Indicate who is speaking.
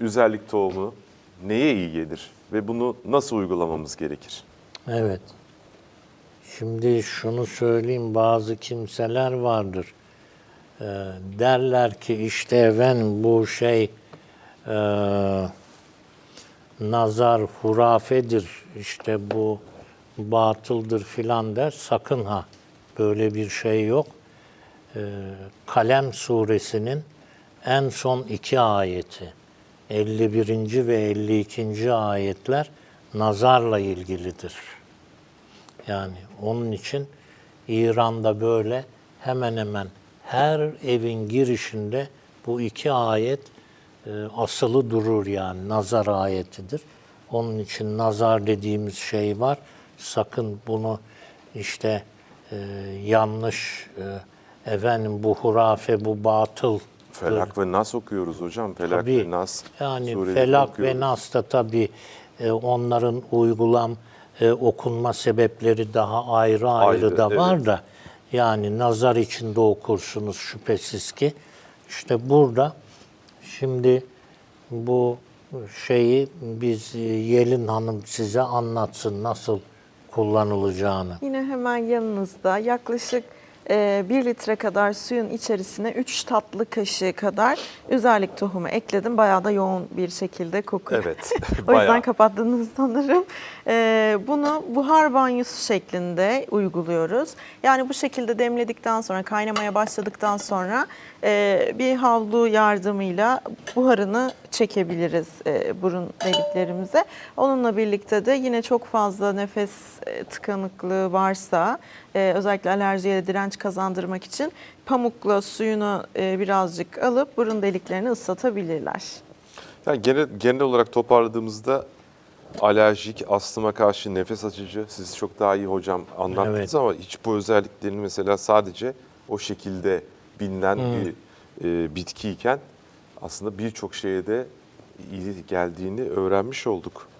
Speaker 1: üzerlik tohumu neye iyi gelir ve bunu nasıl uygulamamız gerekir?
Speaker 2: Evet. Şimdi şunu söyleyeyim bazı kimseler vardır. Ee, derler ki işte efendim bu şey e, nazar hurafedir işte bu batıldır filan der. Sakın ha böyle bir şey yok. Ee, Kalem suresinin en son iki ayeti 51. ve 52. ayetler nazarla ilgilidir. Yani onun için İran'da böyle hemen hemen her evin girişinde bu iki ayet e, asılı durur yani nazar ayetidir. Onun için nazar dediğimiz şey var. Sakın bunu işte e, yanlış e, efendim bu hurafe bu batıl
Speaker 1: Felak ve Nas okuyoruz hocam. Felak
Speaker 2: Tabii.
Speaker 1: ve Nas
Speaker 2: Yani Felak
Speaker 1: okuyoruz.
Speaker 2: ve Nas da tabii e, onların uygulam e, okunma sebepleri daha ayrı ayrı,
Speaker 1: Ayrı,
Speaker 2: da
Speaker 1: evet.
Speaker 2: var da yani nazar içinde okursunuz şüphesiz ki. İşte burada şimdi bu şeyi biz e, Yelin Hanım size anlatsın nasıl kullanılacağını.
Speaker 3: Yine hemen yanınızda yaklaşık 1 litre kadar suyun içerisine 3 tatlı kaşığı kadar üzerlik tohumu ekledim. Bayağı da yoğun bir şekilde kokuyor.
Speaker 1: Evet,
Speaker 3: o yüzden kapattınız sanırım. E, bunu buhar banyosu şeklinde uyguluyoruz. Yani bu şekilde demledikten sonra, kaynamaya başladıktan sonra e, bir havlu yardımıyla buharını çekebiliriz e, burun deliklerimize. Onunla birlikte de yine çok fazla nefes e, tıkanıklığı varsa özellikle alerjiye direnç kazandırmak için pamukla suyunu e, birazcık alıp burun deliklerini ıslatabilirler.
Speaker 1: Yani genel, genel olarak toparladığımızda alerjik, astıma karşı nefes açıcı, siz çok daha iyi hocam anlattınız
Speaker 2: Evet.
Speaker 1: ama hiç bu özelliklerini mesela sadece o şekilde bilinen bir e, bitkiyken aslında birçok şeye de iyi geldiğini öğrenmiş olduk.